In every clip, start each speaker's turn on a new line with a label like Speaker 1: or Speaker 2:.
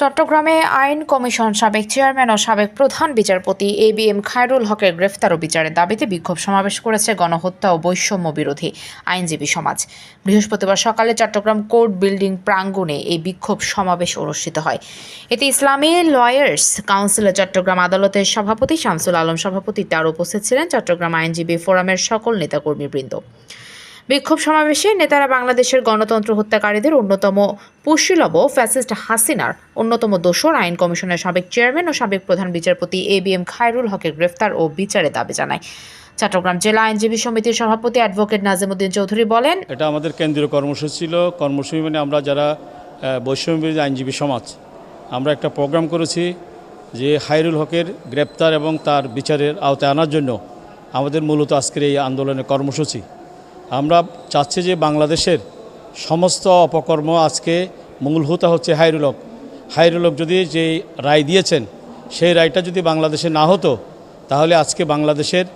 Speaker 1: চট্টগ্রামে আইন কমিশন সাবেক চেয়ারম্যান ও সাবেক প্রধান বিচারপতি এ বি এম খায়রুল হকের গ্রেফতার ও বিচারের দাবিতে বিক্ষোভ সমাবেশ করেছে গণহত্যা ও বৈষম্য বিরোধী আইনজীবী সমাজ। বৃহস্পতিবার সকালে চট্টগ্রাম কোর্ট বিল্ডিং প্রাঙ্গণে এই বিক্ষোভ সমাবেশ অনুষ্ঠিত হয়। এতে ইসলামী লয়ার্স কাউন্সিলের চট্টগ্রাম আদালতের সভাপতি শামসুল আলম সভাপতিত্বে আরও উপস্থিত ছিলেন চট্টগ্রাম আইনজীবী ফোরামের সকল নেতাকর্মীবৃন্দ। বিক্ষোভ সমাবেশে নেতারা বাংলাদেশের গণতন্ত্র হত্যাকারীদের অন্যতম পুশিলব ফ্যাসিস্ট হাসিনার অন্যতম দোষর আইন কমিশনের সাবেক চেয়ারম্যান ও সাবেক প্রধান বিচারপতি এ বি এম খায়রুল হকের গ্রেফতার ও বিচারে দাবি জানায়। চট্টগ্রাম জেলা আইনজীবী সমিতির সভাপতি অ্যাডভোকেট নাজিমুদ্দিন চৌধুরী বলেন
Speaker 2: এটা আমাদের কেন্দ্রীয় কর্মসূচি ছিল। কর্মসূচি মানে আমরা যারা আহ, বৈষম্য বিরোধী আইনজীবী সমাজ আমরা একটা প্রোগ্রাম করেছি যে হাইরুল হকের গ্রেপ্তার এবং তার বিচারের আওতায় আনার জন্য আমাদের মূলত আজকের এই আন্দোলনের কর্মসূচি। আমরা চাচ্ছি যে বাংলাদেশের সমস্ত অপকর্ম আজকে মূল হচ্ছে হাইরুল হক। হাইরুল হক যদি যে রায় দিয়েছেন, সেই রায়টা যদি বাংলাদেশে না হতো, তাহলে আজকে বাংলাদেশের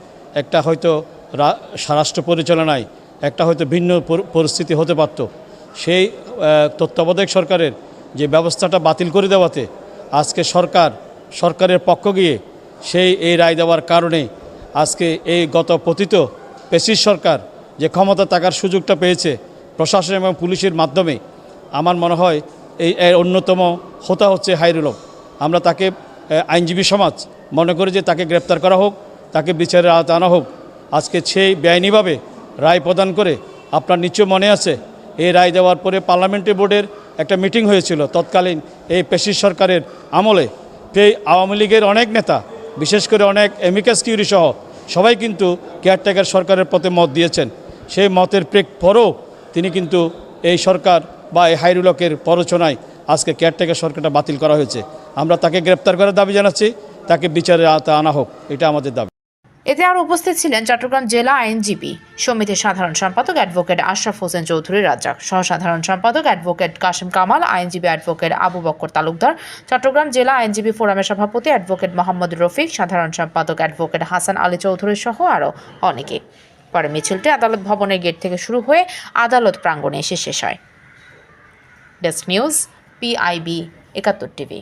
Speaker 2: একটা হয়তো স্বরাষ্ট্র পরিচালনায় একটা হয়তো ভিন্ন পরিস্থিতি হতে পারত। সেই তত্ত্বাবধায়ক সরকারের যে ব্যবস্থাটা বাতিল করে দেওয়াতে আজকে সরকার, সরকারের পক্ষ গিয়ে সেই, এই রায় দেওয়ার কারণে আজকে এই গত পতিত পেশির সরকার যে ক্ষমতা থাকার সুযোগটা পেয়েছে প্রশাসন এবং পুলিশের মাধ্যমে, আমার মনে হয় এই এর অন্যতম হোতা হচ্ছে হাইরুল। আমরা তাকে আইনজীবী সমাজ মনে করি যে তাকে গ্রেপ্তার করা হোক, তাকে বিচারের আওতায় আনা হোক। আজকে সেই বেআইনিভাবে রায় প্রদান করে আপনার নিশ্চয় মনে আছে, এই রায় দেওয়ার পরে পার্লামেন্টারি বোর্ডের একটা মিটিং হয়েছিল তৎকালীন এই পেশির সরকারের আমলে। সেই আওয়ামী লীগের অনেক নেতা, বিশেষ করে অনেক এমিকাস কিউরি সহ, সবাই কিন্তু কেয়ারটেকার সরকারের পথে মত দিয়েছেন। সেই মতের প্রেক পরও তিনি কিন্তু এই সরকার বা এই হাইরুলকের প্ররোচনায় আজকে কেয়ারটেকার সরকারটা বাতিল করা হয়েছে। আমরা তাকে গ্রেপ্তার করার দাবি জানাচ্ছি, তাকে বিচারের আওতায় আনা হোক, এটা আমাদের দাবি।
Speaker 1: এতে আরও উপস্থিত ছিলেন চট্টগ্রাম জেলা আইনজীবী, সমিতির সাধারণ সম্পাদক অ্যাডভোকেট আশরাফ হোসেন চৌধুরী রাজ্জাক সহ সাধারণ সম্পাদক অ্যাডভোকেট কাশিম কামাল, আইনজীবী অ্যাডভোকেট আবু বক্কর তালুকদার, চট্টগ্রাম জেলা আইনজীবী ফোরামের সভাপতি অ্যাডভোকেট মোহাম্মদ রফিক, সাধারণ সম্পাদক অ্যাডভোকেট হাসান আলী চৌধুরী সহ আরও অনেকে। পরে মিছিলটি আদালত ভবনের গেট থেকে শুরু হয়ে আদালত প্রাঙ্গণে এসে শেষ হয়। Desk news, PIB Ekattor TV.